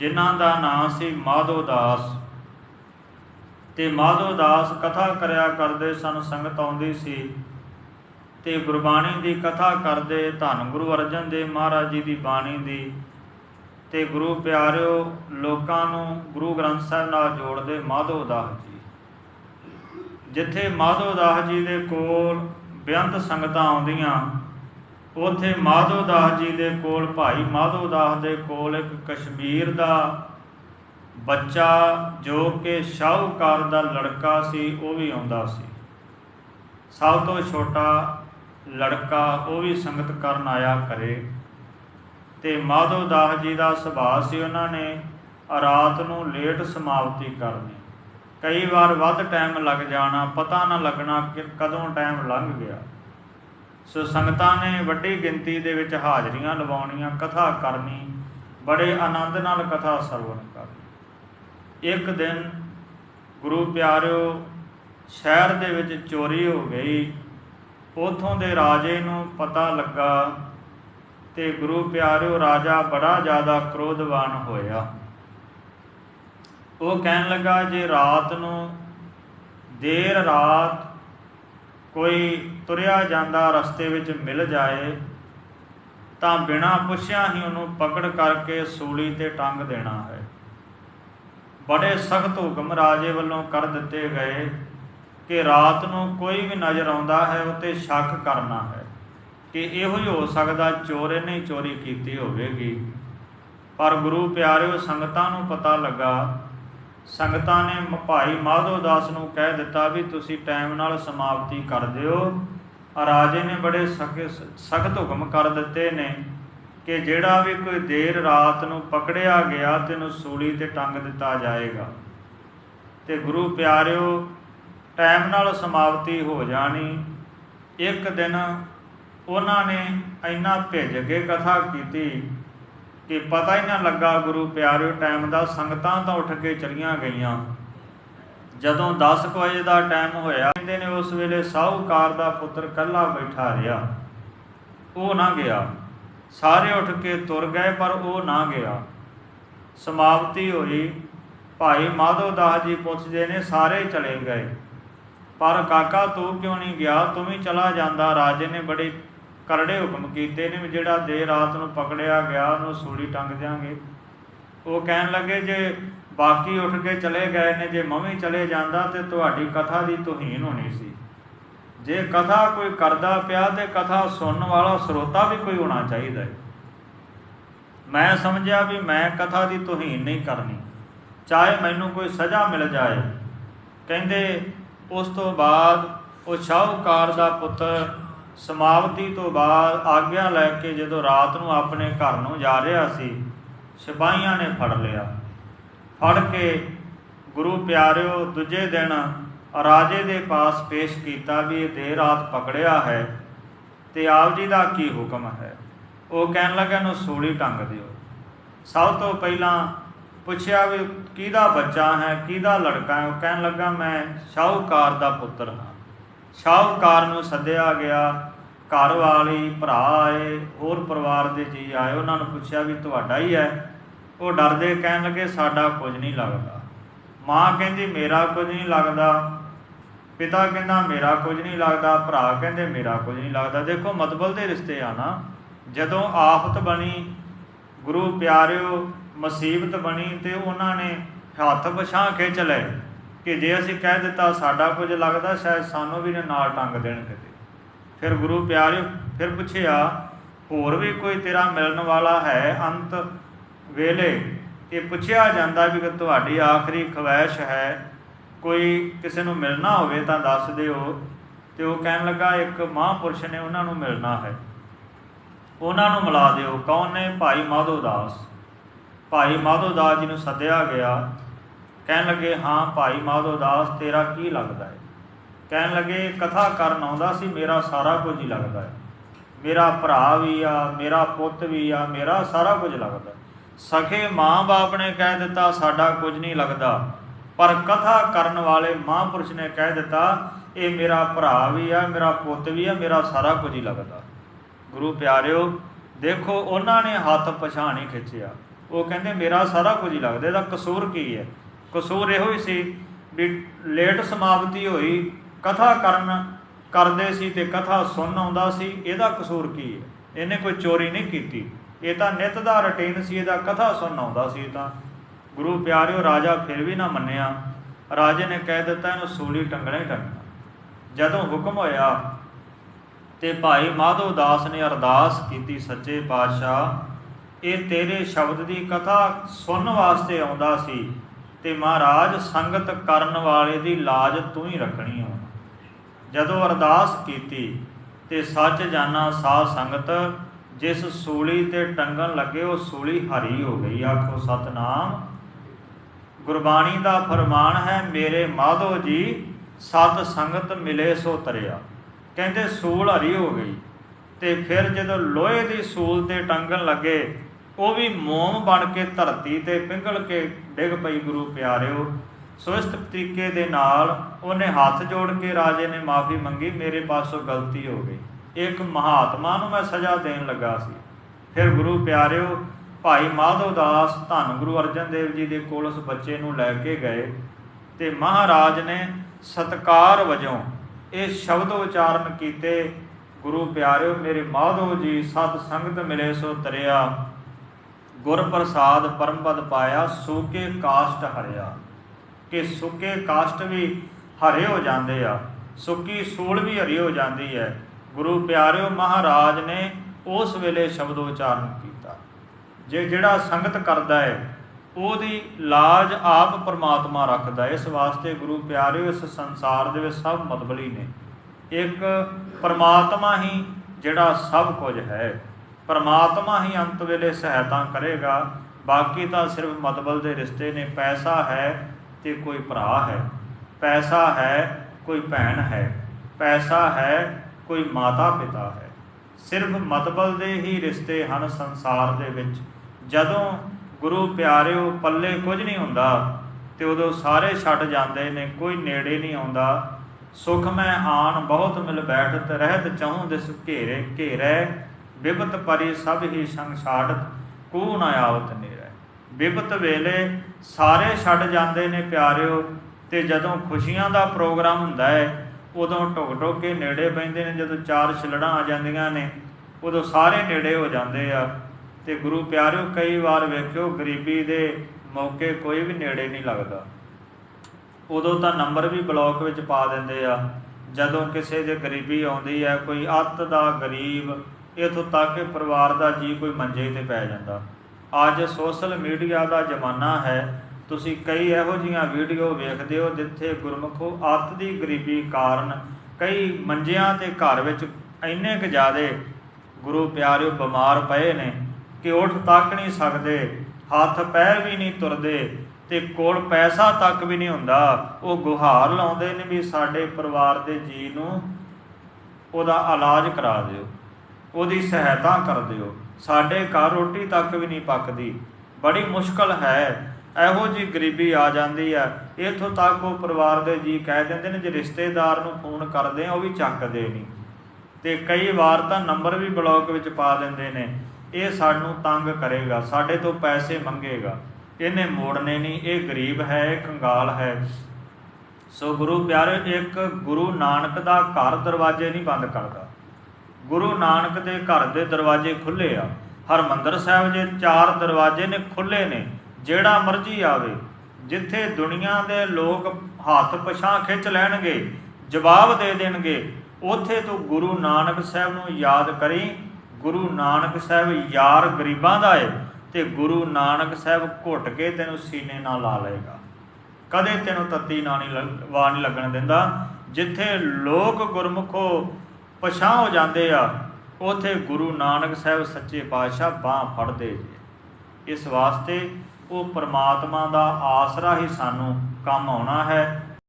ਜਿਨ੍ਹਾਂ ਦਾ ਨਾਮ ਸੀ ਮਾਧੋ ਦਾਸ। ਤੇ ਮਾਧੋ ਦਾਸ ਕਥਾ ਕਰਿਆ ਕਰਦੇ ਸਨ, ਸੰਗਤ ਆਉਂਦੀ ਸੀ। ਤੇ ਗੁਰਬਾਣੀ ਦੀ ਕਥਾ ਕਰਦੇ ਧੰਨ ਗੁਰੂ ਅਰਜਨ ਦੇਵ ਮਹਾਰਾਜ ਜੀ ਦੀ ਬਾਣੀ ਦੀ। ਤੇ ਗੁਰੂ ਪਿਆਰਿਓ, ਲੋਕਾਂ ਨੂੰ ਗੁਰੂ ਗ੍ਰੰਥ ਸਾਹਿਬ ਨਾਲ ਜੋੜਦੇ ਮਾਧੋ ਦਾਸ ਜੀ। ਜਿੱਥੇ ਮਾਧੋ ਦਾਸ ਜੀ ਦੇ ਕੋਲ ਬੇਅੰਤ ਸੰਗਤਾਂ ਆਉਂਦੀਆਂ ਉਥੇ ਮਾਧੋ ਦਾਸ ਜੀ ਦੇ ਕੋਲ ਭਾਈ ਮਾਧੋ ਦਾਸ ਦੇ ਕੋਲ ਇੱਕ ਕਸ਼ਮੀਰ ਦਾ ਬੱਚਾ ਜੋ ਕਿ ਸ਼ਾਹੂਕਾਰ ਦਾ ਲੜਕਾ ਸੀ, ਉਹ ਵੀ ਆਉਂਦਾ ਸੀ। ਸਭ ਤੋਂ ਛੋਟਾ ਲੜਕਾ ਉਹ ਵੀ ਸੰਗਤ ਕਰਨ ਆਇਆ ਕਰੇ ਤੇ ਮਾਧੋ ਦਾਸ ਜੀ ਦਾ ਸੁਭਾਅ ਸੀ ਉਹਨਾਂ ਨੇ ਰਾਤ ਨੂੰ ਲੇਟ ਸਮਾਪਤੀ ਕਰਨੀ। ਕਈ ਵਾਰ ਵੱਧ ਟਾਈਮ ਲੱਗ ਜਾਣਾ, ਪਤਾ ਨਾ ਲੱਗਣਾ ਕਿ ਕਦੋਂ ਟਾਈਮ ਲੰਘ ਗਿਆ। ਸੋ ਸੰਗਤਾਂ ਨੇ ਵੱਡੀ ਗਿਣਤੀ ਦੇ ਵਿੱਚ ਹਾਜ਼ਰੀਆਂ ਲਵਾਉਣੀਆਂ, ਕਥਾ ਕਰਨੀ, ਬੜੇ ਆਨੰਦ ਨਾਲ ਕਥਾ ਸਰਵਣ ਕਰਨੀ। ਇੱਕ ਦਿਨ ਗੁਰੂ ਪਿਆਰਿਓ, ਸ਼ਹਿਰ ਦੇ ਵਿੱਚ ਚੋਰੀ ਹੋ ਗਈ। ਉਥੋਂ ਦੇ ਰਾਜੇ ਨੂੰ ਪਤਾ ਲੱਗਾ ਤੇ ਗੁਰੂ ਪਿਆਰਿਓ ਰਾਜਾ ਬੜਾ ਜ਼ਿਆਦਾ ਕ੍ਰੋਧਵਾਨ ਹੋਇਆ। ਉਹ ਕਹਿਣ ਲੱਗਾ, ਜੇ ਰਾਤ ਨੂੰ ਦੇਰ ਰਾਤ ਕੋਈ ਤੁਰਿਆ ਜਾਂਦਾ ਰਸਤੇ ਵਿੱਚ ਮਿਲ ਜਾਏ, ਤਾਂ ਬਿਨਾਂ ਪੁੱਛਿਆ ਹੀ ਉਹਨੂੰ ਪਕੜ ਕਰਕੇ ਸੂਲੀ ਤੇ ਟੰਗ ਦੇਣਾ ਹੈ। ਬੜੇ ਸਖਤ ਹੁਕਮ ਰਾਜੇ ਵੱਲੋਂ ਕਰ ਦਿੱਤੇ ਗਏ ਕਿ ਰਾਤ ਨੂੰ ਕੋਈ ਵੀ ਨਜ਼ਰ ਆਉਂਦਾ ਹੈ, ਉਤੇ ਸ਼ੱਕ ਕਰਨਾ ਹੈ ਕਿ ਇਹੋ ਹੀ ਹੋ ਸਕਦਾ ਚੋਰ ਇਹਨੇ ਹੀ ਚੋਰੀ ਕੀਤੀ ਹੋਵੇਗੀ। ਪਰ ਗੁਰੂ ਪਿਆਰਿਓ, ਸੰਗਤਾਂ ਨੂੰ ਪਤਾ ਲੱਗਾ ਸੰਗਤਾਂ ਨੇ ਭਾਈ ਮਾਧੋ ਦਾਸ ਨੂੰ ਕਹਿ ਦਿੱਤਾ ਵੀ ਤੁਸੀਂ ਟਾਈਮ ਨਾਲ ਸਮਾਪਤੀ ਕਰ ਦਿਓ। ਰਾਜੇ ਨੇ ਬੜੇ ਸਖਤ ਹੁਕਮ ਕਰ ਦਿੱਤੇ ਨੇ ਕਿ ਜਿਹੜਾ ਵੀ ਕੋਈ ਦੇਰ ਰਾਤ ਨੂੰ ਪਕੜਿਆ ਗਿਆ ਤੈਨੂੰ ਸੂਲੀ ਤੇ ਟੰਗ ਦਿੱਤਾ ਜਾਏਗਾ। ਤੇ ਗੁਰੂ ਪਿਆਰਿਓ, ਟਾਈਮ ਨਾਲ ਸਮਾਪਤੀ ਹੋ ਜਾਣੀ। ਇੱਕ ਦਿਨ ਉਹਨਾਂ ਨੇ ਇੰਨਾ ਭਿੱਜ ਕੇ ਕਥਾ ਕੀਤੀ ਕਿ ਪਤਾ ਹੀ ਨਾ ਲੱਗਾ ਗੁਰੂ ਪਿਆਰਿਓ ਟਾਈਮ ਦਾ, ਸੰਗਤਾਂ ਤਾਂ ਉੱਠ ਕੇ ਚਲੀਆਂ ਗਈਆਂ। ਜਦੋਂ 10 ਵਜੇ ਦਾ ਟਾਈਮ ਹੋਇਆ, ਕਹਿੰਦੇ ਨੇ ਉਸ ਵੇਲੇ ਸਾਹੂਕਾਰ ਦਾ ਪੁੱਤਰ ਕੱਲਾ ਬੈਠਾ ਰਿਹਾ। ਉਹ ਨਾ ਗਿਆ। ਸਾਰੇ ਉੱਠ ਕੇ ਤੁਰ ਗਏ, ਪਰ ਉਹ ਨਾ ਗਿਆ। ਸਮਾਪਤੀ ਹੋਈ। ਭਾਈ ਮਾਧੋ ਦਾਸ ਜੀ ਪੁੱਛਦੇ ਨੇ, ਸਾਰੇ ਚਲੇ ਗਏ। ਪਰ ਕਾਕਾ ਤੂੰ ਕਿਉਂ ਨਹੀਂ ਗਿਆ? ਤੂੰ ਵੀ ਚਲਾ ਜਾਂਦਾ। ਰਾਜੇ ਨੇ ਬੜੇ ਕਰੜੇ ਹੁਕਮ ਕੀਤੇ ਨੇ ਵੀ ਜਿਹੜਾ ਦੇ ਰਾਤ ਨੂੰ ਪਕੜਿਆ ਗਿਆ, ਉਹਨੂੰ ਸੂਲੀ ਟੰਗ ਦਿਆਂਗੇ। ਉਹ ਕਹਿਣ ਲੱਗੇ, ਜੇ ਬਾਕੀ ਉੱਠ ਕੇ ਚਲੇ ਗਏ ਨੇ, ਜੇ ਮਵੇਂ ਚਲੇ ਜਾਂਦਾ ਤੇ ਤੁਹਾਡੀ ਕਥਾ ਦੀ ਤੋਹੀਨ ਹੋਣੀ ਸੀ। ਜੇ ਕਥਾ ਕੋਈ ਕਰਦਾ ਪਿਆ ਤੇ ਕਥਾ ਸੁਣਨ ਵਾਲਾ ਸਰੋਤਾ ਵੀ ਕੋਈ ਹੋਣਾ ਚਾਹੀਦਾ ਹੈ। ਮੈਂ ਸਮਝਿਆ ਵੀ ਮੈਂ ਕਥਾ ਦੀ ਤੋਹੀਨ ਨਹੀਂ ਕਰਨੀ। ਚਾਹੇ ਮੈਨੂੰ ਕੋਈ ਸਜ਼ਾ ਮਿਲ ਜਾਏ। ਕਹਿੰਦੇ, ਉਸ ਤੋਂ ਬਾਅਦ ਉਹ ਸ਼ਾਹੂਕਾਰ ਦਾ ਪੁੱਤਰ ਸਮਾਪਤੀ ਤੋਂ ਬਾਅਦ ਆਗਿਆ ਲੈ ਕੇ ਜਦੋਂ ਰਾਤ ਨੂੰ ਆਪਣੇ ਘਰ ਨੂੰ ਜਾ ਰਿਹਾ ਸੀ, ਸਿਪਾਹੀਆਂ ਨੇ ਫੜ ਲਿਆ। ਫੜ ਕੇ ਗੁਰੂ ਪਿਆਰਿਓ, ਦੂਜੇ ਦਿਨ ਰਾਜੇ ਦੇ ਪਾਸ ਪੇਸ਼ ਕੀਤਾ ਵੀ ਇਹ ਦੇਰ ਰਾਤ ਪਕੜਿਆ ਹੈ ਤੇ ਆਪ ਜੀ ਦਾ ਕੀ ਹੁਕਮ ਹੈ? ਉਹ ਕਹਿਣ ਲੱਗਾ ਨੂੰ ਸੂਲੀ ਟੰਗ ਦਿਓ। ਸਭ ਤੋਂ ਪਹਿਲਾਂ ਪੁੱਛਿਆ ਵੀ ਕਿਹਦਾ ਬੱਚਾ ਹੈ, ਕਿਹਦਾ ਲੜਕਾ ਹੈ? ਉਹ ਕਹਿਣ ਲੱਗਾ, ਮੈਂ ਸ਼ਾਹੂਕਾਰ ਦਾ ਪੁੱਤਰ ਹਾਂ। ਸ਼ਾਹੂਕਾਰ ਨੂੰ ਸੱਦਿਆ ਗਿਆ, ਘਰ ਵਾਲੀ ਭਰਾ ਆਏ, ਹੋਰ ਪਰਿਵਾਰ ਦੇ ਜੀ ਆਏ, ਉਹਨਾਂ ਨੂੰ ਪੁੱਛਿਆ ਵੀ ਤੁਹਾਡਾ ਹੀ ਹੈ। ਉਹ ਡਰਦੇ ਕਹਿਣ ਲੱਗੇ, ਸਾਡਾ ਕੁਝ ਨਹੀਂ ਲੱਗਦਾ। ਮਾਂ ਕਹਿੰਦੀ, ਮੇਰਾ ਕੁਝ ਨਹੀਂ ਲੱਗਦਾ। ਪਿਤਾ ਕਹਿੰਦਾ, ਮੇਰਾ ਕੁਝ ਨਹੀਂ ਲੱਗਦਾ। ਭਰਾ ਕਹਿੰਦੇ, ਮੇਰਾ ਕੁਝ ਨਹੀਂ ਲੱਗਦਾ। ਦੇਖੋ, ਮਤਬਲ ਦੇ ਰਿਸ਼ਤੇ ਆ ਨਾ। ਜਦੋਂ ਆਫਤ ਬਣੀ, ਗੁਰੂ ਪਿਆਰਿਓ, ਮੁਸੀਬਤ ਬਣੀ ਤੇ ਉਹਨਾਂ ਨੇ ਹੱਥ ਪਛਾਂ ਕੇ ਚਲੇ ਕਿ ਜੇ ਅਸੀਂ ਕਹਿ ਦਿੱਤਾ ਸਾਡਾ ਕੁਝ ਲੱਗਦਾ, ਸ਼ਾਇਦ ਸਾਨੂੰ ਵੀ ਨਾਲ ਟੰਗ ਦੇਣ ਕਿਤੇ ਫਿਰ ਗੁਰੂ ਪਿਆਰਿਓ, ਫਿਰ ਪੁੱਛਿਆ, ਹੋਰ ਵੀ ਕੋਈ ਤੇਰਾ ਮਿਲਣ ਵਾਲਾ ਹੈ ਅੰਤ ਵੇਲੇ? ਇਹ ਪੁੱਛਿਆ ਜਾਂਦਾ ਵੀ ਕਿ ਤੁਹਾਡੀ ਆਖਰੀ ਖਵਾਇਸ਼ ਹੈ, ਕੋਈ ਕਿਸੇ ਨੂੰ ਮਿਲਣਾ ਹੋਵੇ ਤਾਂ ਦੱਸ ਦਿਓ। ਤੇ ਉਹ ਕਹਿਣ ਲੱਗਾ, ਇੱਕ ਮਹਾਂਪੁਰਸ਼ ਨੇ ਉਹਨਾਂ ਨੂੰ ਮਿਲਣਾ ਹੈ। ਉਹਨਾਂ ਨੂੰ ਮਿਲਾ ਦਿਓ। ਕੌਣ ਨੇ? ਭਾਈ ਮਾਧੋ ਦਾਸ ਭਾਈ ਮਾਧੋ ਦਾਸ ਜੀ ਨੂੰ ਸੱਦਿਆ ਗਿਆ। ਕਹਿਣ ਲੱਗੇ, ਹਾਂ ਭਾਈ ਮਾਧੋ ਦਾਸ, ਤੇਰਾ ਕੀ ਲੱਗਦਾ ਹੈ ਕਹਿਣ ਲੱਗੇ, ਕਥਾ ਕਰਨ ਆਉਂਦਾ ਸੀ, ਮੇਰਾ ਸਾਰਾ ਕੁਝ ਹੀ ਲੱਗਦਾ ਹੈ ਮੇਰਾ ਭਰਾ ਵੀ ਆ, ਮੇਰਾ ਪੁੱਤ ਵੀ ਆ, ਮੇਰਾ ਸਾਰਾ ਕੁਝ ਲੱਗਦਾ ਸਖੇ ਮਾਂ-ਬਾਪ ਨੇ ਕਹਿ ਦਿੱਤਾ, ਸਾਡਾ ਕੁਝ ਨਹੀਂ ਲੱਗਦਾ। ਪਰ ਕਥਾ ਕਰਨ ਵਾਲੇ ਮਹਾਂਪੁਰਸ਼ ਨੇ ਕਹਿ ਦਿੱਤਾ, ਇਹ ਮੇਰਾ ਭਰਾ ਵੀ ਆ, ਮੇਰਾ ਪੁੱਤ ਵੀ ਆ, ਮੇਰਾ ਸਾਰਾ ਕੁਝ ਹੀ ਲੱਗਦਾ। ਗੁਰੂ ਪਿਆਰਿਓ, ਦੇਖੋ, ਉਹਨਾਂ ਨੇ ਹੱਥ ਪਛਾਣ ਪਛਾਣੀ ਖਿੱਚਿਆ। ਉਹ ਕਹਿੰਦੇ, ਮੇਰਾ ਸਾਰਾ ਕੁਝ ਹੀ ਲੱਗਦਾ, ਇਹਦਾ ਕਸੂਰ ਕੀ ਹੈ ਕਸੂਰ ਇਹੋ ਹੀ ਸੀ ਵੀ ਲੇਟ ਸਮਾਪਤੀ ਹੋਈ, ਕਥਾ ਕਰਨ ਕਰਦੇ ਸੀ ਤੇ ਕਥਾ ਸੁਣ ਆਉਂਦਾ ਸੀ, ਇਹਦਾ ਕਸੂਰ ਕੀ ਹੈ? ਇਹਨੇ ਕੋਈ ਚੋਰੀ ਨਹੀਂ ਕੀਤੀ। ਇਹ ਤਾਂ ਨਿਤ ਦਾ ਰੁਟੀਨ ਸੀ, ਇਹਦਾ ਕਥਾ ਸੁਣ ਆਉਂਦਾ ਸੀ ਤਾਂ। ਗੁਰੂ ਪਿਆਰਿਓ, ਰਾਜਾ ਫਿਰ ਵੀ ਨਾ ਮੰਨਿਆ। ਰਾਜੇ ਨੇ ਕਹਿ ਦਿੱਤਾ, ਇਹਨੂੰ ਸੂਲੀ ਟੰਗਣਾ ਹੀ ਟੰਗਣਾ। ਜਦੋਂ ਹੁਕਮ ਹੋਇਆ ਤੇ ਭਾਈ ਮਾਧੋ ਦਾਸ ਨੇ ਅਰਦਾਸ ਕੀਤੀ ਸੱਚੇ ਪਾਤਸ਼ਾਹ, ਇਹ ਤੇਰੇ ਸ਼ਬਦ ਦੀ ਕਥਾ ਸੁਣਨ ਵਾਸਤੇ ਆਉਂਦਾ ਸੀ। ਤੇ ਮਹਾਰਾਜ ਸੰਗਤ ਕਰਨ ਵਾਲੇ ਦੀ ਲਾਜ ਤੂੰ ਹੀ ਰੱਖਣੀ ਹੋ ਜਦੋਂ ਅਰਦਾਸ ਕੀਤੀ ਤੇ ਸੱਚ ਜਾਣਾ ਸਾਧ ਸੰਗਤ, ਜਿਸ ਸੂਲੀ ਤੇ ਟੰਗਣ ਲੱਗੇ ਉਹ ਸੂਲੀ ਹਰੀ ਹੋ ਗਈ। ਆਖੋ, ਸਤਨਾਮ। ਗੁਰਬਾਣੀ ਦਾ ਫਰਮਾਨ ਹੈ, ਮੇਰੇ ਮਾਧੋ ਜੀ, ਸਤ ਸੰਗਤ ਮਿਲੇ ਸੋ ਤਰਿਆ। ਕਹਿੰਦੇ, ਸੂਲ ਹਰੀ ਹੋ ਗਈ। ਤੇ ਫਿਰ ਜਦੋਂ ਲੋਹੇ ਦੀ ਸੂਲ ਤੇ ਟੰਗਣ ਲੱਗੇ ਉਹ ਵੀ ਮੋਮ ਬਣ ਕੇ ਧਰਤੀ ਤੇ ਪਿੰਗਲ ਕੇ ਡਿੱਗ ਪਈ ਗੁਰੂ ਪਿਆਰਿਓ। ਸੋ ਇਸ ਤਰੀਕੇ ਦੇ ਨਾਲ ਉਹਨੇ ਹੱਥ ਜੋੜ ਕੇ ਰਾਜੇ ਨੇ ਮਾਫੀ ਮੰਗੀ, ਮੇਰੇ ਪਾਸੋਂ ਗਲਤੀ ਹੋ ਗਈ। ਇੱਕ ਮਹਾਤਮਾ ਨੂੰ ਮੈਂ ਸਜ਼ਾ ਦੇਣ ਲੱਗਾ ਸੀ। ਫਿਰ ਗੁਰੂ ਪਿਆਰਿਓ, ਭਾਈ ਮਾਧਵ ਦਾਸ ਧੰਨ ਗੁਰੂ ਅਰਜਨ ਦੇਵ ਜੀ ਦੇ ਕੋਲ ਉਸ ਬੱਚੇ ਨੂੰ ਲੈ ਕੇ ਗਏ ਤੇ ਮਹਾਰਾਜ ਨੇ ਸਤਕਾਰ ਵਜੋਂ ਇਹ ਸ਼ਬਦ ਉਚਾਰਨ ਕੀਤੇ, ਗੁਰੂ ਪਿਆਰਿਓ, ਮੇਰੇ ਮਾਧੋ ਜੀ ਸਤ ਸੰਗਤ ਮਿਲੇ ਸੋ ਤਰਿਆ ਗੁਰ ਪ੍ਰਸਾਦ ਪਰਮ ਪਾਇਆ, ਸੋਕੇ ਕਾਸ਼ਟ ਹਰਿਆ। ਕਿ ਸੁੱਕੇ ਕਾਸ਼ਟ ਵੀ ਹਰੇ ਹੋ ਜਾਂਦੇ ਆ, ਸੁੱਕੀ ਸੂਲ ਵੀ ਹਰੀ ਹੋ ਜਾਂਦੀ ਹੈ। ਗੁਰੂ ਪਿਆਰਿਓ ਮਹਾਰਾਜ ਨੇ ਉਸ ਵੇਲੇ ਸ਼ਬਦ ਉਚਾਰਨ ਕੀਤਾ। ਜੇ ਜਿਹੜਾ ਸੰਗਤ ਕਰਦਾ ਹੈ, ਉਹਦੀ ਲਾਜ ਆਪ ਪਰਮਾਤਮਾ ਰੱਖਦਾ ਇਸ ਵਾਸਤੇ ਗੁਰੂ ਪਿਆਰਿਓ ਇਸ ਸੰਸਾਰ ਦੇ ਵਿੱਚ ਸਭ ਮਤਬਲੀ ਨੇ। ਇੱਕ ਪਰਮਾਤਮਾ ਹੀ ਜਿਹੜਾ ਸਭ ਕੁਝ ਹੈ। ਪਰਮਾਤਮਾ ਹੀ ਅੰਤ ਵੇਲੇ ਸਹਾਇਤਾ ਕਰੇਗਾ। ਬਾਕੀ ਤਾਂ ਸਿਰਫ ਮਤਬਲ ਦੇ ਰਿਸ਼ਤੇ ਨੇ। ਪੈਸਾ ਹੈ ਤੇ ਕੋਈ ਭਰਾ ਹੈ। ਪੈਸਾ ਹੈ, ਕੋਈ ਭੈਣ ਹੈ। ਪੈਸਾ ਹੈ, ਕੋਈ ਮਾਤਾ ਪਿਤਾ ਹੈ। ਸਿਰਫ ਮਤਬਲ ਦੇ ਹੀ ਰਿਸ਼ਤੇ ਹਨ ਸੰਸਾਰ ਦੇ ਵਿੱਚ। ਜਦੋਂ ਗੁਰੂ ਪਿਆਰਿਓ ਪੱਲੇ ਕੁਝ ਨਹੀਂ ਹੁੰਦਾ ਤੇ ਉਦੋਂ ਸਾਰੇ ਛੱਡ ਜਾਂਦੇ ਨੇ, ਕੋਈ ਨੇੜੇ ਨਹੀਂ ਆਉਂਦਾ। ਸੁਖ ਮੈਂ ਆਣ ਬਹੁਤ ਮਿਲ ਬੈਠਤ ਰਹਿਤ ਚਾਹੂੰ ਦਿਸ ਘੇਰੇ ਘੇਰੇ ਬਿਬਤ ਪਰੀ ਸਭ ਹੀ ਸੰਗ ਛਾੜਤ ਕੋ ਨ ਆਵਤ ਨੇਰੇ। ਬਿਪਤ ਵੇਲੇ ਸਾਰੇ ਛੱਡ ਜਾਂਦੇ ਨੇ ਪਿਆਰਿਓ, ਤੇ ਜਦੋਂ ਖੁਸ਼ੀਆਂ ਦਾ ਪ੍ਰੋਗਰਾਮ ਹੁੰਦਾ ਹੈ, ਉਦੋਂ ਟੁਕ ਟੁਕ ਕੇ ਨੇੜੇ ਪੈਂਦੇ ਨੇ, ਜਦੋਂ ਚਾਰ ਛਿਲੜਾਂ ਆ ਜਾਂਦੀਆਂ ਨੇ, ਉਦੋਂ ਸਾਰੇ ਨੇੜੇ ਹੋ ਜਾਂਦੇ ਆ। ਤੇ ਗੁਰੂ ਪਿਆਰਿਓ, ਕਈ ਵਾਰ ਵੇਖਿਓ, ਗਰੀਬੀ ਦੇ ਮੌਕੇ ਕੋਈ ਵੀ ਨੇੜੇ ਨਹੀਂ ਲੱਗਦਾ। ਉਦੋਂ ਤਾਂ ਨੰਬਰ ਵੀ ਬਲੌਕ ਵਿੱਚ ਪਾ ਦਿੰਦੇ ਆ। ਜਦੋਂ ਕਿਸੇ ਦੇ ਗਰੀਬੀ ਆਉਂਦੀ ਹੈ, ਕੋਈ ਅੱਤ ਦਾ ਗਰੀਬ ਇਥੋਂ ਤੱਕ ਕਿ ਪਰਿਵਾਰ ਦਾ ਜੀ ਕੋਈ ਮੰਜੇ ਤੇ ਪੈ ਜਾਂਦਾ। ਅੱਜ ਸੋਸ਼ਲ ਮੀਡੀਆ ਦਾ ਜ਼ਮਾਨਾ ਹੈ, ਤੁਸੀਂ ਕਈ ਇਹੋ ਜੀਆਂ ਵੀਡੀਓ ਵੇਖਦੇ ਹੋ ਜਿੱਥੇ ਗੁਰਮਖੋ ਅੱਤ ਦੀ ਗਰੀਬੀ ਕਾਰਨ ਕਈ ਮੰਜਿਆਂ ਤੇ ਘਰ ਵਿੱਚ ਇੰਨੇ ਕੁ ਜ਼ਿਆਦੇ ਗੁਰੂ ਪਿਆਰਿਓ ਬਿਮਾਰ ਪਏ ਨੇ ਕਿ ਉੱਠ ਤੱਕ ਨਹੀਂ ਸਕਦੇ, ਹੱਥ ਪੈਰ ਵੀ ਨਹੀਂ ਤੁਰਦੇ ਤੇ ਕੋਲ ਪੈਸਾ ਤੱਕ ਵੀ ਨਹੀਂ ਹੁੰਦਾ। ਉਹ ਗੁਹਾਰ ਲਾਉਂਦੇ ਨੇ ਵੀ ਸਾਡੇ ਪਰਿਵਾਰ ਦੇ ਜੀ ਨੂੰ ਉਹਦਾ ਇਲਾਜ ਕਰਾ ਦਿਓ। ਉਹਦੀ ਸਹਾਇਤਾ ਕਰ ਦਿਓ। ਸਾਡੇ ਘਰ ਰੋਟੀ ਤੱਕ ਵੀ ਨਹੀਂ ਪੱਕਦੀ। ਬੜੀ ਮੁਸ਼ਕਲ ਹੈ। ਇਹੋ ਜੀ ਗਰੀਬੀ ਆ ਜਾਂਦੀ ਆ ਇਥੋਂ ਤੱਕ ਉਹ ਪਰਿਵਾਰ ਦੇ ਜੀ ਕਹਿ ਦਿੰਦੇ ਨੇ, ਜੇ ਰਿਸ਼ਤੇਦਾਰ ਨੂੰ ਫੋਨ ਕਰਦੇ ਆ, ਉਹ ਵੀ ਚੱਕਦੇ ਨਹੀਂ। ਤੇ ਕਈ ਵਾਰ ਤਾਂ ਨੰਬਰ ਵੀ ਬਲੌਕ ਵਿੱਚ ਪਾ ਦਿੰਦੇ ਨੇ। ਇਹ ਸਾਨੂੰ ਤੰਗ ਕਰੇਗਾ, ਸਾਡੇ ਤੋਂ ਪੈਸੇ ਮੰਗੇਗਾ। ਇਹਨੇ ਮੋੜਨੇ ਨਹੀਂ, ਇਹ ਗਰੀਬ ਹੈ, ਇਹ ਕੰਗਾਲ ਹੈ। ਸੋ ਗੁਰੂ ਪਿਆਰੇ ਇੱਕ ਗੁਰੂ ਨਾਨਕ ਦਾ ਘਰ ਦਰਵਾਜ਼ੇ ਨਹੀਂ ਬੰਦ ਕਰਦਾ। ਗੁਰੂ ਨਾਨਕ ਦੇ ਘਰ ਦੇ ਦਰਵਾਜ਼ੇ ਖੁੱਲੇ ਆ। ਹਰਮੰਦਰ ਸਾਹਿਬ ਜੇ ਚਾਰ ਦਰਵਾਜ਼ੇ ਨੇ ਖੁੱਲੇ ਨੇ, ਜਿਹੜਾ ਮਰਜ਼ੀ ਆਵੇ। ਜਿੱਥੇ ਦੁਨੀਆ ਦੇ ਲੋਕ ਹੱਥ ਪਛਾਂ ਖਿੱਚ ਲੈਣਗੇ, ਜਵਾਬ ਦੇ ਦੇਣਗੇ, ਉਥੇ ਤੂੰ ਗੁਰੂ ਨਾਨਕ ਸਾਹਿਬ ਨੂੰ ਯਾਦ ਕਰੀ। ਗੁਰੂ ਨਾਨਕ ਸਾਹਿਬ ਯਾਰ ਗਰੀਬਾਂ ਦਾ ਏ ਤੇ ਗੁਰੂ ਨਾਨਕ ਸਾਹਿਬ ਘੁੱਟ ਕੇ ਤੈਨੂੰ ਸੀਨੇ ਨਾਲ ਲਾ ਲਏਗਾ। ਕਦੇ ਤੈਨੂੰ ਤੱਤੀ ਨਾ ਨਹੀਂ ਵਾ ਨਹੀਂ ਲੱਗਣ ਦਿੰਦਾ। ਜਿੱਥੇ ਲੋਕ ਗੁਰਮੁਖੋ ਪਛਾਂ ਹੋ ਜਾਂਦੇ ਆ, ਉਥੇ ਗੁਰੂ ਨਾਨਕ ਸਾਹਿਬ ਸੱਚੇ ਪਾਤਸ਼ਾਹ ਬਾਹ ਫੜਦੇ ਜੀ। ਇਸ ਵਾਸਤੇ ਉਹ ਪਰਮਾਤਮਾ ਦਾ ਆਸਰਾ ਹੀ ਸਾਨੂੰ ਕੰਮ ਆਉਣਾ ਹੈ